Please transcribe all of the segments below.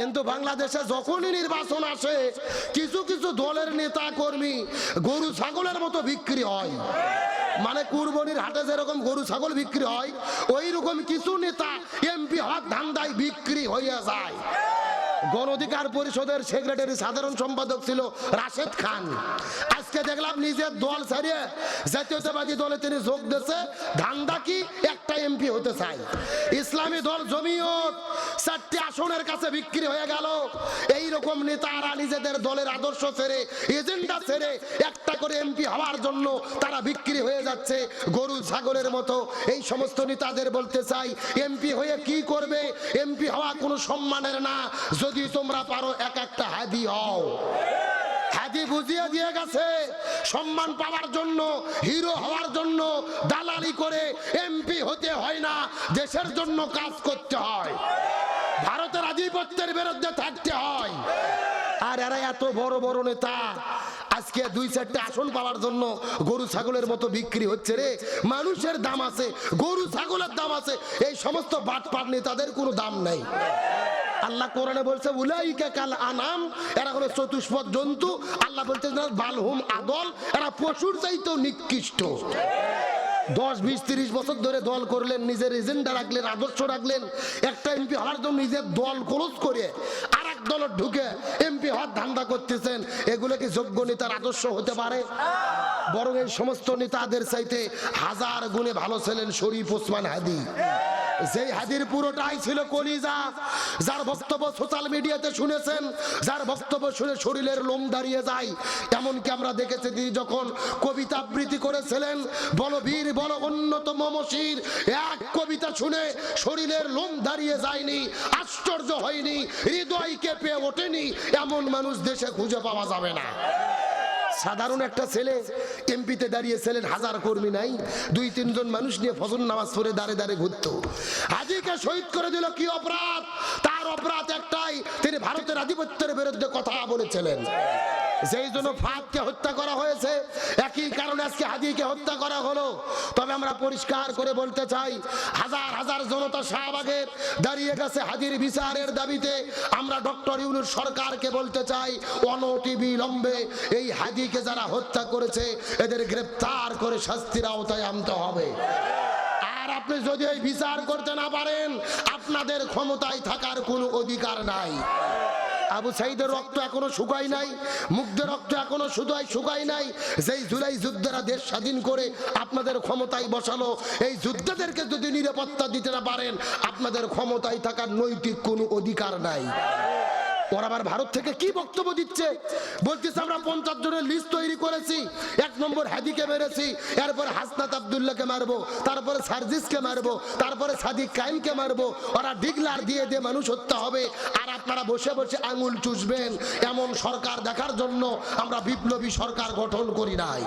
কিন্তু বাংলাদেশে যখনই নির্বাচন আসে, কিছু কিছু দলের নেতা কর্মী গরু ছাগলের মতো বিক্রি হয়। মানে কুরবানির হাটে যেরকম গরু ছাগল বিক্রি হয় ওই রকম কিছু নেতা এমপি হওয়ার ধান্দায় বিক্রি হয়ে যায়। গণ অধিকার পরিষদের সেক্রেটারি সাধারণ সম্পাদক ছিল রাশেদ খান। আজকে দেখলাম নিজের দল ছাড়িয়ে জাতীয়তাবাদী দলে তিনি যোগ দিয়েছে। ধান্দা কি? একটা এমপি হতে চাই ইসলামী দল জমিয়ত। চারটি আসনের কাছে বিক্রি হয়ে গেল। এই রকম নেতারা নিজেদের দলের আদর্শ ছেড়ে, এজেন্ডা ছেড়ে একটা করে এমপি হওয়ার জন্য তারা বিক্রি হয়ে যাচ্ছে গরু, ছাগলের মতো। এই সমস্ত নেতাদের বলতে চাই, এমপি হয়ে কি করবে? এমপি হওয়া কোনো সম্মানের না। যদি তোমরা পারো, এক একটা হাদি হও। হাদি বুঝিয়ে দিয়ে গেছে, সম্মান পাওয়ার জন্য, হিরো হওয়ার জন্য দালালি করে এমপি হতে হয় না। দেশের জন্য কাজ করতে হয়। ভারতের আধিপত্যের বিরুদ্ধে থাকতে হয়। আর এরা এত বড় বড় নেতা, আজকে দুই চারটে আসন পাওয়ার জন্য গরু ছাগলের মতো বিক্রি হচ্ছে রে। মানুষের দাম আছে, গরু ছাগলের দাম আছে, এই সমস্ত বাটপাট নেতাদের কোনো দাম নেই। আল্লাহ কোরআনে বলছে, উলাইকা কাল আনাম, এরা হলো চতুষ্পদ জন্তু। আল্লাহ বলছে বালহুম আদল, এরা পশুর চাইতেও নিকৃষ্ট। দশ, বিশ, তিরিশ বছর ধরে দল করলেন, নিজের এজেন্ডা রাখলেন, আদর্শ রাখলেন। একটা এমপি হওয়ার জন্য নিজের দল ক্লোজ করে আর এক দল ঢুকে এমপি হওয়ার ধান্দা করতেছেন। এগুলো কি যোগ্য নেতার আদর্শ হতে পারে? বরং এই সমস্ত নেতাদের চাইতে হাজার গুণে ভালো ছিলেন শরীফ ওসমান হাদি। যেই হাদির পুরোটাই ছিল কলিজা, যার বক্তব্য সোশ্যাল মিডিয়াতে শুনেছেন, যার বক্তব্য শুনে শরীরের লোম দাঁড়িয়ে যায়। এমনকি আমরা দেখেছি তিনি যখন কবিতা আবৃত্তি করেছিলেন বল বীর বল অন্যতম মমশির এক কবিতা শুনে শরীরের লোম দাঁড়িয়ে যায়নি, আশ্চর্য হয়নি হৃদয় কেঁপে ওঠেনি, এমন মানুষ দেশে খুঁজে পাওয়া যাবে না। সাধারণ একটা ছেলে এমপিতে দাঁড়িয়ে ছেলের হাজার কর্মী নাই, দুই, তিনজন মানুষ নিয়ে ফজর নামাজ পড়ে দাঁড়ে দাঁড়ে ঘুরত। হাজিকে শহীদ করে দিল কি অপরাধ? তার অপরাধ একটাই, তিনি ভারতের আধিপত্যের বিরুদ্ধে কথা বলেছিলেন। যেই জন্য ফাঁদকে হত্যা করা হয়েছে, একই কারণে আজকে হাদিকে হত্যা করা হলো। তবে আমরা পরিষ্কার করে বলতে চাই, হাজার হাজার জনতা শাহবাগের দাঁড়িয়ে গেছে হাদির বিচারের দাবিতে। আমরা ডক্টর ইউনুস সরকারকে বলতে চাই অনতিবিলম্বে এই হাদিকে যারা হত্যা করেছে, এদের গ্রেপ্তার করে শাস্তির আওতায় আনতে হবে। আর আপনি যদি এই বিচার করতে না পারেন, আপনাদের ক্ষমতায় থাকার কোনো অধিকার নাই। আবু সাইদের রক্ত এখনও শুকাই নাই, মুগ্ধের রক্ত এখনও শুধুই শুকাই নাই। যেই জুলাই যুদ্ধেরা দেশ স্বাধীন করে আপনাদের ক্ষমতায় বসালো, এই যুদ্ধদেরকে যদি নিরাপত্তা দিতে না পারেন, আপনাদের ক্ষমতায় থাকার নৈতিক কোনো অধিকার নাই। ওরা আবার ভারত থেকে কি বক্তব্য দিচ্ছে? বলতেছে, আমরা পঞ্চাশ জনের লিস্ট তৈরি করেছি। এক নম্বর হাদিকে মেরেছি, এরপর হাসনাত আবদুল্লাহকে মারবো, তারপরে সার্জিসকে মারবো, তারপরে সাদিক কাইমকে মারবো। ওরা ডিগলার দিয়ে দিয়ে মানুষ হত্যা হবে, আর আপনারা বসে বসে আঙুল চুষবেন। এমন সরকার দেখার জন্য আমরা বিপ্লবী সরকার গঠন করি নাই।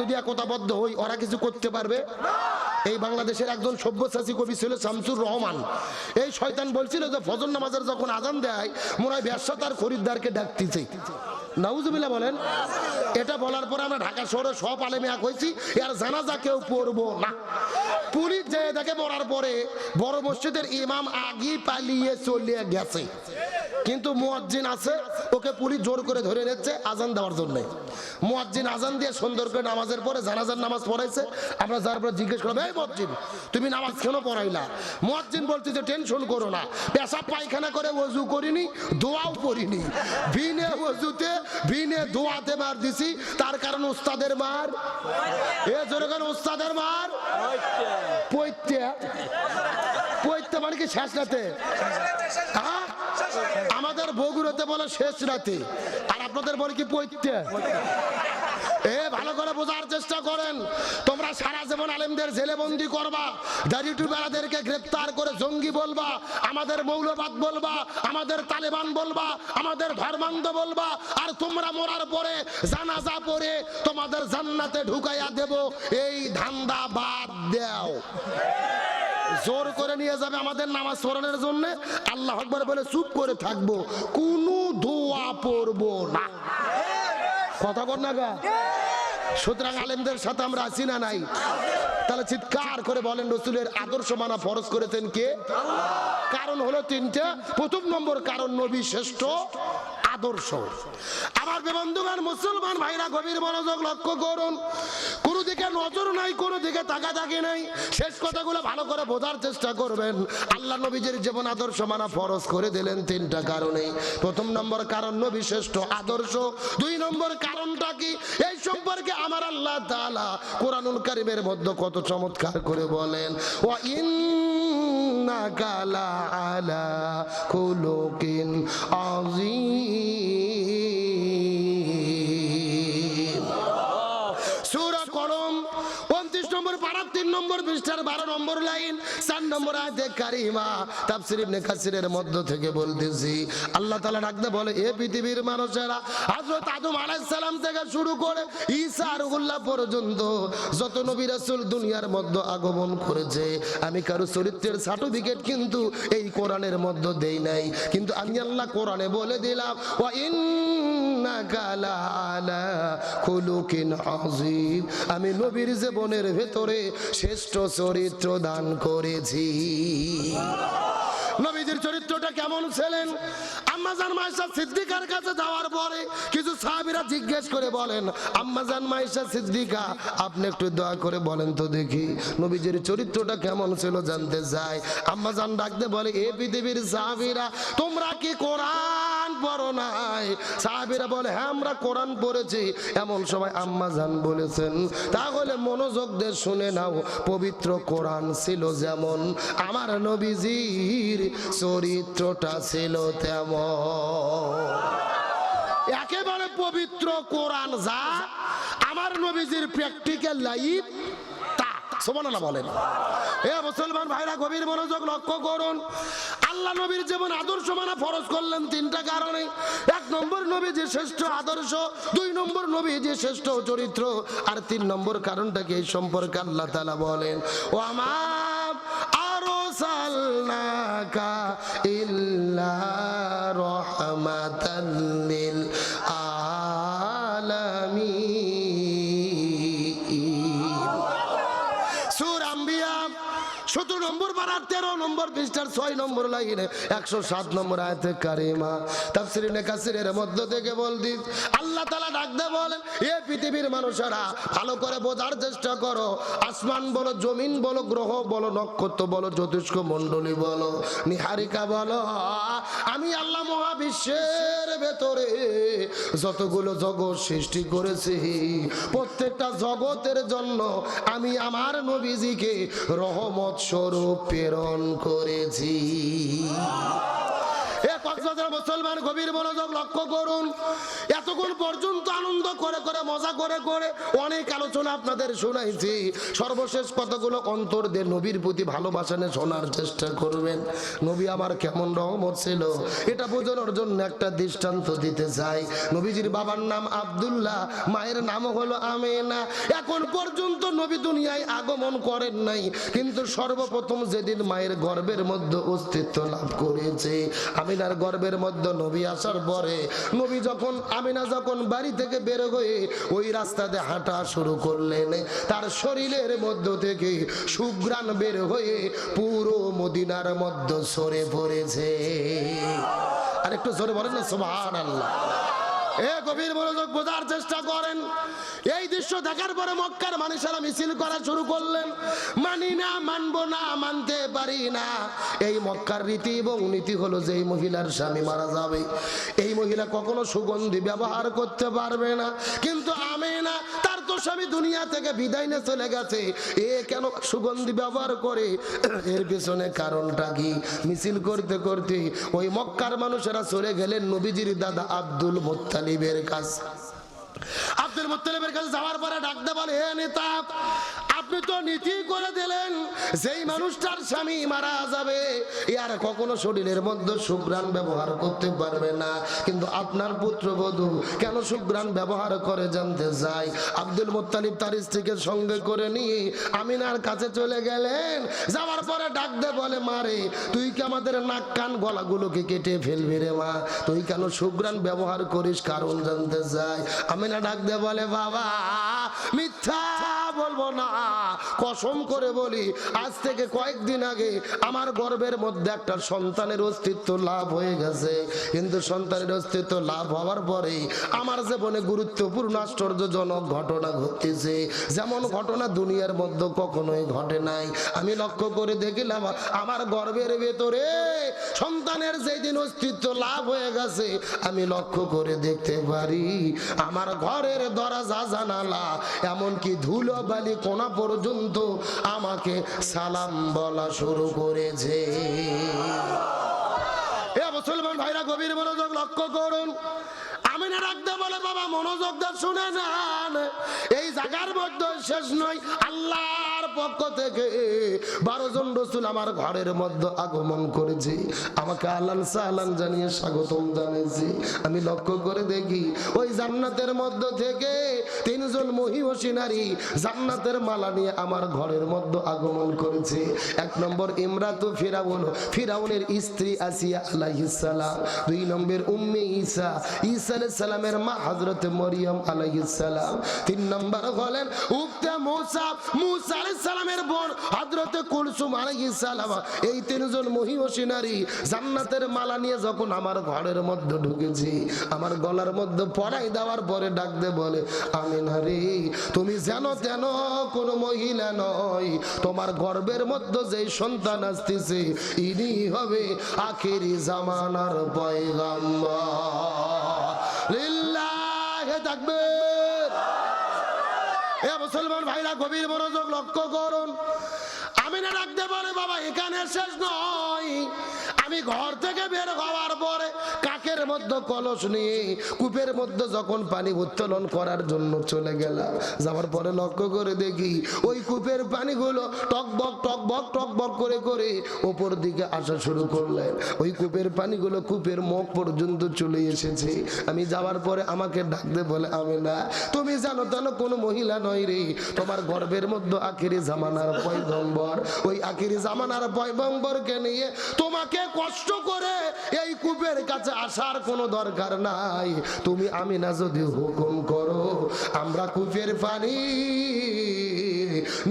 যদি একতাবদ্ধ হই, ওরা কিছু করতে পারবে? এই বাংলাদেশের একজন সব্যসাচী কবি ছিল শামসুর রহমান। এই শয়তান বলছিল যে ফজর নামাজের যখন আজান দেয়, মনে হয় ব্যবসা তার খরিদ্দারকে ডাকতেছে। নাউজুবিল্লাহ বলেন, এটা বলার পর আমরা ঢাকা শহরে সব আলেমে এক হয়েছি, এর জানাজা কেউ পড়ব না। পুলিশ যে দেখে মরার পরে বড় মসজিদের ইমাম আগি পালিয়ে চলে গেছে। কিন্তু মুয়াজ্জিন আছে ওকে পুলিশ জোর করে ধরে নিচ্ছে আজান দেওয়ার জন্য। মুয়াজ্জিন আজান দিয়ে সুন্দর করে নামাজের পরে জানাজার নামাজ পড়াইছে। আমরা যার পরে জিজ্ঞেস করলাম এই মুয়াজ্জিন তুমি নামাজ কেন পড়াইলা? মুয়াজ্জিন বলছে যে টেনশন করো না পেশাব পায়খানা করে ওযু করিনি দোয়াও পড়িনি। বিনে ওযুতে বিনে দোয়াতে মার দিছি তার কারণ উস্তাদের মার। এ জোরে কেন উস্তাদের মার? পৈত্যে। পৈত্যে। মানে কি শেষ রাতে? হ্যাঁ? আমাদের বগুড়াতে বলে শেষ রাতে। আর আপনাদের বলে কি পৈত্যে এ, ভালো করে বোঝার চেষ্টা করেন। তোমরা সারা জীবন আলেমদের জেলে বন্দি করবা, দাড়ি টুবেলাদেরকে গ্রেপ্তার করে জঙ্গি বলবা, আমাদের মৌলবাদ বলবা, আমাদের তালেবান বলবা, আমাদের ধর্মান্ধ বলবা, আর তোমরা মরার পরে জানাজা পরে তোমাদের জান্নাতে ঢুকাইয়া দেব, এই ধান্দা বাদ দাও। জোর করে নিয়ে যাবে আমাদের নামাজ পড়ানোর জন্য। আল্লাহ আকবর বলে, চুপ করে থাকব, কোনো দোয়া পড়ব না। কথা বল না গা। সুতরাং আলেমদের সাথে আমরা আছি না নাই? তাহলে চিৎকার করে বলেন, রসুলের আদর্শ মানা ফরজ করেছেন কে? কারণ হলো তিনটে। প্রথম নম্বর কারণ, নবী শ্রেষ্ঠ। আদর্শ। আমার বন্ধুগান মুসলমান ভাইরা, গভীর মনোযোগ লক্ষ্য করুন। কোনো দিকে নজর নাই, কোনো দিকে তাকা তাকি নাই। শেষ কথাগুলো ভালো করে বোঝার চেষ্টা করবেন। আল্লাহ নবীজির জীবন আদর্শ মানা ফরজ করে দিলেন তিনটা কারণে প্রথম নম্বর কারণ, নবী শ্রেষ্ঠ আদর্শ। দুই নম্বর কারণটা কি? এই সম্পর্কে আমার আল্লাহ তাআলা কোরআনুল কারিমের মধ্যে কত চমৎকার করে বলেন। ওয়া ইন্নাকা লাআলা খুলুকিন আযীম। নম্বর পৃষ্ঠার 12 নম্বর লাইন 4 নম্বর আয়াতে কারিমা, তাফসীর ইবনে কাসিরের মধ্য থেকে বলতেছি। আল্লাহ তাআলা ডাকতে বলে, এ পৃথিবীর মানুষেরা, হযরত আদম আলাইহিস সালাম থেকে শুরু করে ঈসা রুহুল্লাহ পর্যন্ত যত নবী রাসূল দুনিয়ার মধ্যে আগমন করেছে, আমি কারও চরিত্রের সার্টিফিকেট কিন্তু এই কোরআনের মধ্যে দেই নাই। কিন্তু আমি আল্লাহ কোরআনে বলে দিলাম, ওয়া ইন্নাকা লাআলা খুলুকিন আযীম। আমি নবীর জীবনের ভেতরে শ্রেষ্ঠ চরিত্র দান করেছি। নবীজির চরিত্রটা কেমন ছিলেন? আম্মাজান মাইশা সিদ্দিকার কাছে যাওয়ার পরে কিছু সাহাবীরা জিজ্ঞেস করে বলেন আম্মাজান মাইশা সিদ্দিকা, আপনি একটু দয়া করে বলেন তো দেখি, নবীজির চরিত্রটা কেমন ছিল জানতে চাই। আম্মাজান ডাকতে বলে, এ পৃথিবীর সাহাবীরা, তোমরা কি কোরআন পড়ো নাই। সাহাবীরা বলে হ্যাঁ আমরা কোরআন পড়েছি। এমন সময় আম্মাজান বলেছেন, তাহলে মনোযোগ দিয়ে শুনে নাও, পবিত্র কোরআন ছিল যেমন, আমার নবীজির চরিত্রটা ছিল তেমন। একেবারে পবিত্র কোরআন যা, আমার নবীজির প্র্যাকটিক্যাল লাইফ তা। সোমানাল্লাহ বলেন। এ মুসলমান ভাইরা, গভীর মনোযোগ লক্ষ্য করুন। আল্লাহ নবীর যেমন আদর্শ মানা ফরজ করলেন তিনটা কারণে। এক নম্বর নবী যে শ্রেষ্ঠ আদর্শ, দুই নম্বর নবী যে শ্রেষ্ঠ চরিত্র, আর তিন নম্বর কারণটাকে এই সম্পর্কে আল্লাহ তালা বলেন ও আমার আরও সালনাকা ইল্লা রহমাতাল তেরো নম্বর পৃষ্ঠার ছয় নম্বর লাইনে, একশো সাত নম্বর আয়তে কারিমা। তাফসিরিনে কাসিরের মধ্য থেকে বলদি, আল্লাহ তালা ডাকতে বলেন, এ পৃথিবীর মানুষেরা, ভালো করে বোঝার চেষ্টা করো। আসমান বলো, জমিন বলো, গ্রহ বলো, নক্ষত্র বলো, জ্যোতিষ্ক মণ্ডলী বলো, নিহারিকা বলো। আমি আল্লাহ মহাবিশ্বের ভেতরে যতগুলো জগৎ সৃষ্টি করেছি, প্রত্যেকটা জগতের জন্য আমি আমার নবীজিকে রহমত স্বরূপ প্রেরণ করেছি। এ কক্সবাজার মুসলমান গভীর মনোযোগ লক্ষ্য করুন। এতক্ষণ পর্যন্ত আনন্দ করে করে, মজা করে করে অনেক আলোচনা আপনাদের সর্বশেষ কতগুলো অন্তর দিয়ে নবীর প্রতি ভালোবাসা নিয়ে শোনার চেষ্টা করবেন। নবী আমার কেমন রহমত ছিল, এটা বোঝানোর জন্য একটা দৃষ্টান্ত দিতে চাই। নবীজির বাবার নাম আব্দুল্লাহ, মায়ের নাম হলো আমেনা। এখন পর্যন্ত নবী দুনিয়ায় আগমন করেন নাই, কিন্তু সর্বপ্রথম যেদিন মায়ের গর্বের মধ্যে অস্তিত্ব লাভ করেছে, আমিনার গর্ভের মধ্যে নবী আসার পরে, নবী যখন আমিনা যখন বাড়ি থেকে বের হয়ে ওই রাস্তাতে হাঁটা শুরু করলেন, তার শরীরের মধ্য থেকে সুগ্রাণ বের হয়ে পুরো মদিনার মধ্য সরে পড়েছে। আর একটু জোরে বলেন না সোমান আল্লাহ এ গভীর চেষ্টা করেন। এই দৃশ্য দেখার পরে মক্কার মিছিল করা শুরু করলেন। মানি না, মানব না, মানতে পারি না। এই মক্কার রীতি হলো যে এই মহিলার মারা যাবে, এই মহিলা কখনো সুগন্ধি ব্যবহার করতে পারবে না। কিন্তু আমি না স্বামী দুনিয়া থেকে বিদায় নিয়ে চলে গেছে। এ কেন সুগন্ধি ব্যবহার করে? এর পিছনে কারণটা কি? মিছিল করতে করতে ওই মক্কার মানুষেরা চলে গেলেন নবীজির দাদা আব্দুল মোত্তালিবের কাছে। আব্দুল মোত্তালিবের কাছে যাওয়ার পরে ডাকতে বলে হে নেতা আপনি তো নীতি করে দিলেন, যেই মানুষটার স্বামী মারা যাবে আর কখনো শরীরের মধ্যে সুগ্রাণ ব্যবহার করতে পারবে না। কিন্তু আপনার পুত্রবধূ কেন সুগ্রাণ ব্যবহার করে জানতে চাই? আব্দুল মুত্তালিব তার স্ত্রীকে সঙ্গে করে নিয়ে আমিনার কাছে চলে গেলেন। যাওয়ার পরে ডাক দে বলে মারে তুই কি আমাদের নাক কান গলাগুলোকে কেটে ফেলবি রে মা? তুই কেন সুগ্রাণ ব্যবহার করিস? কারণ জানতে চাই। আমিনা ডাক দে বলে, বাবা, মিথ্যা। বলব না। কসম করে বলি, আজ থেকে কয়েকদিন আগে আমার গর্বের মধ্যে একটা সন্তানের অস্তিত্ব লাভ হয়ে গেছে। কিন্তু সন্তানের অস্তিত্ব লাভ হওয়ার পরে আমার জীবনে গুরুত্বপূর্ণ, আশ্চর্যজনক ঘটনা ঘটতেছে। যেমন ঘটনা দুনিয়ার মধ্যে কখনোই ঘটে নাই। আমি লক্ষ্য করে দেখিলাম, আমার গর্বের ভেতরে সন্তানের যেদিন অস্তিত্ব লাভ হয়ে গেছে, আমি লক্ষ্য করে দেখতে পারি, আমার ঘরের দরজা, জানালা, এমনকি ধুলো বালি কোনা পর্যন্ত আমাকে সালাম বলা শুরু করেছে। মুসলমান ভাইরা, গভীর মনোযোগ লক্ষ্য করুন। আমি না রাখতে বলে, বাবা মনোযোগ দিয়ে শুনে যান এই জায়গার মধ্যে শেষ নয়, আল্লাহর পক্ষ থেকে বারো জন রসুল আমার ঘরের মধ্যে আগমন করেছে। আমাকে আলান সালান জানিয়ে স্বাগতম জানিয়েছি আমি লক্ষ্য করে দেখি, ওই জান্নাতের মধ্য থেকে তিনজন মহিষী নারী জান্নাতের মালা নিয়ে আমার ঘরের মধ্যে আগমন করেছে। এক নম্বর ইমরাতু ফিরাউন, ফিরাউনের স্ত্রী আসিয়া আলাইহিস সালাম। দুই নম্বর উম্মে ঈসা ঈসা আলাইহিস সালামের মা হযরত মরিয়ম আলাইহিস সালাম। তিন নম্বর হলেন উক্তা মুসা মুসা আলাইহিস সালামের বোন হযরত কুলসুম আলাইহিস সালাম। এই তিনজন মহিষী নারী জান্নাতের মালা নিয়ে যখন আমার ঘরের মধ্যে ঢুকেছি, আমার গলার মধ্যে পড়াই দেওয়ার পরে ডাক দে বলে আমি না রে তুমি জানো তেন কোন মহিলা নয়, তোমার গর্বের মধ্যে যে সন্তান আসতেছে, ইনি হবে আখেরি জামানার এ মুসলমান ভাইরা, গভীর মনোযোগ লক্ষ্য করুন। আমি না রাখতে পারে, বাবা, এখানে শেষ নয়। আমি ঘর থেকে বের হওয়ার পরে কাকের মধ্যে কলস নিয়ে, কূপের মধ্যে যখন পানি উত্তোলন করার জন্য চলে গেলাম, যাওয়ার পরে লক্ষ্য করে দেখি ওই কূপের পানিগুলো টকবক টকবক টকবক করে করে ওপর দিকে আসা শুরু করলেন। ওই কূপের পানিগুলো কূপের মুখ পর্যন্ত চলে এসেছে। আমি যাওয়ার পরে আমাকে ডাকতে বলে আমি না তুমি জানো তানো কোনো মহিলা নয় রে, তোমার গর্বের মধ্যে আখেরি জামানার পয়গম্বর। ওই আখেরি জামানার পয়গম্বরকে নিয়ে তোমাকে কষ্ট করে এই কূপের কাছে আসার কোনো দরকার নাই। তুমি আমি না যদি হুকুম করো, আমরা কূপের পানি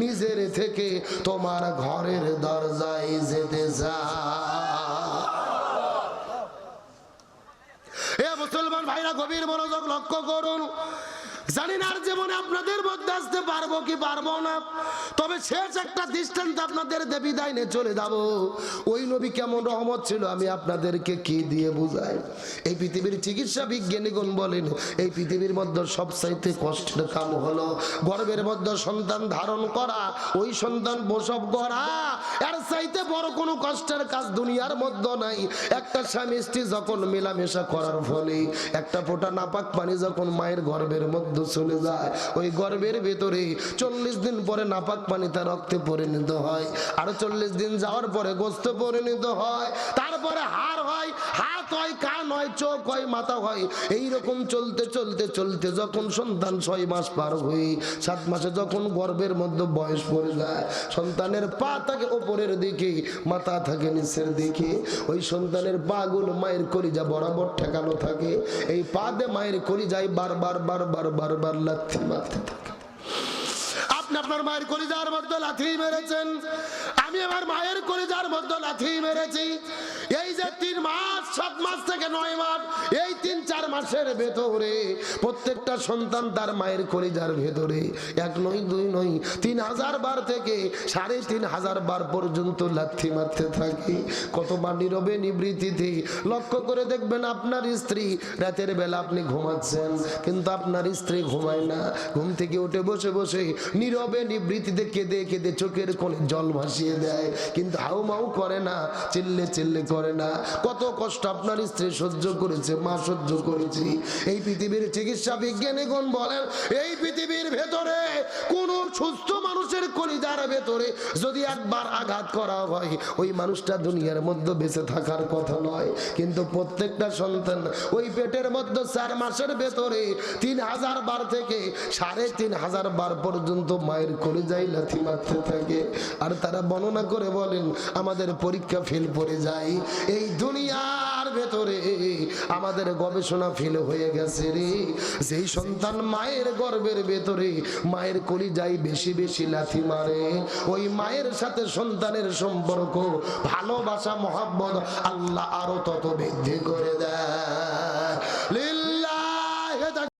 নিজের থেকে তোমার ঘরের দরজায় যেতে যা এ মুসলমান ভাইরা, গভীর মনোযোগ লক্ষ্য করুন। জানি আর জীবনে আপনাদের মধ্যে আসতে পারব কি পারব না। তবে শেষ একটা দৃষ্টান্ত আপনাদের দেবী দাইনে চলে যাব। ওই নবী কেমন রহমত ছিল, আমি আপনাদেরকে কি দিয়ে বুঝাই? এই পৃথিবীর চিকিৎসা বিজ্ঞানীগণ বলেন, এই পৃথিবীর মধ্যে সবচাইতে কষ্টের কাম হলো গর্ভের মধ্যে সন্তান ধারণ করা, ওই সন্তান প্রসব করা। এর চাইতে বড় কোনো কষ্টের কাজ দুনিয়ার মধ্যে নাই। একটা স্বামী স্ত্রী যখন মেলামেশা করার ফলে, একটা ফোঁটা নাপাক পানি যখন মায়ের গর্ভের মধ্যে চলে যায়। ওই গর্ভের ভেতরে চল্লিশ দিন পরে নাপাক পানি তার রক্তে পরিণত হয়। আরও চল্লিশ দিন যাওয়ার পরে গোস্ত পরিণত হয়। তারপরে হাড় হয়, হাত হয়, কান হয়, চোখ হয়, মাথা হয়। এই রকম চলতে চলতে চলতে যখন সন্তান ছয় মাস পার হয়ে সাত মাসে যখন গর্ভের মধ্যে বয়স পড়ে যায়, সন্তানের পা থাকে ওপরের দিকে, মাথা থাকে নিচের দিকে। ওই সন্তানের পা গুলো মায়ের কলিজা বরাবর ঠেকানো থাকে। এই পা দিয়ে মায়ের করি কলিজায় বারবার বারবার বারবার লাথি মারতে থাকে। আপনি আপনার মায়ের কলিজার মধ্যে লাথি মেরেছেন। আমি আমার মায়ের কলিজার মধ্যে লাথি মেরেছি। এই যে তিন মাস, সাত মাস থেকে নয় মাস, এই তিন, চার মাসের ভেতরে প্রত্যেকটা সন্তান তার মায়ের কলিজার ভেতরে। এক নয়, দুই নয়, তিন হাজার বার থেকে সাড়ে তিন হাজার বার পর্যন্ত লাথি মারতে থাকে। কতবার নীরবে নিবৃত্তিতে লক্ষ্য করে দেখবেন আপনার স্ত্রী, রাতের বেলা আপনি ঘুমাচ্ছেন, কিন্তু আপনার স্ত্রী ঘুমায় না। ঘুম থেকে উঠে বসে বসে নীরবে নিবৃত্তিতে কেঁদে কেঁদে চোখের কোণে জল ভাসিয়ে দেয়। কিন্তু হাউ মাউ করে না, চিল্লে চিল্লে করে না। কত কষ্ট আপনার স্ত্রী সহ্য করেছে, মা সহ্য করেছি। এই পৃথিবীর চিকিৎসা বিজ্ঞানীগণ বলেন, এই পৃথিবীর ভেতরে কোন সুস্থ মানুষের কলিজার ভেতরে যদি একবার আঘাত করা হয়, ওই মানুষটা দুনিয়ার মধ্যে বেঁচে থাকার কথা নয়। কিন্তু প্রত্যেকটা সন্তান ওই পেটের মধ্যে চার মাসের ভেতরে তিন হাজার বার থেকে সাড়ে তিন হাজার বার পর্যন্ত মায়ের কলিজাই লাথি মারতে থাকে। আর তারা বর্ণনা করে বলেন, আমাদের পরীক্ষা ফেল পড়ে যায়। এই দুনিয়ার ভেতরে আমাদের গবেষণা ফেল হয়ে গেছে রে। যেই সন্তান মায়ের গর্ভের ভেতরে, মায়ের কলিজাই বেশি বেশি লাথি মারে। ওই মায়ের সাথে সন্তানের সম্পর্ক, ভালোবাসা, মহাব্বত আল্লাহ আরও তত বৃদ্ধি করে দেয়।